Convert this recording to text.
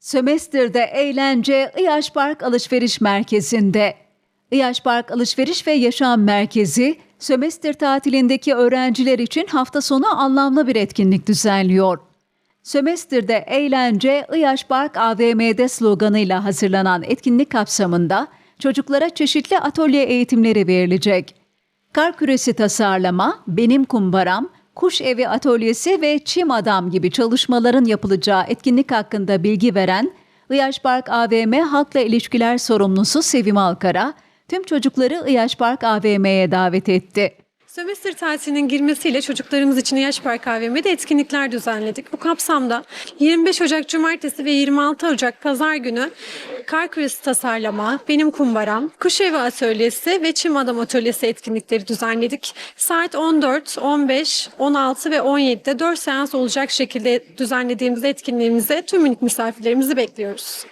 Sömestr'de eğlence İyaş Park Alışveriş Merkezi'nde. İyaş Park Alışveriş ve Yaşam Merkezi, sömestr tatilindeki öğrenciler için hafta sonu anlamlı bir etkinlik düzenliyor. Sömestr'de eğlence İyaş Park AVM'de sloganıyla hazırlanan etkinlik kapsamında çocuklara çeşitli atölye eğitimleri verilecek. Kar küresi tasarlama, benim kumbaram, kuş evi atölyesi ve çim adam gibi çalışmaların yapılacağı etkinlik hakkında bilgi veren Iyaş Park AVM Halkla İlişkiler Sorumlusu Sevim Alkara, tüm çocukları Iyaş Park AVM'ye davet etti. Sömestr tatilinin girmesiyle çocuklarımız için Yaş Park AVM'de etkinlikler düzenledik. Bu kapsamda 25 Ocak Cumartesi ve 26 Ocak Pazar günü kar küresi tasarlama, benim kumbaram, kuş evi atölyesi ve çim adam atölyesi etkinlikleri düzenledik. Saat 14, 15, 16 ve 17'de 4 seans olacak şekilde düzenlediğimiz etkinliğimize tüm misafirlerimizi bekliyoruz.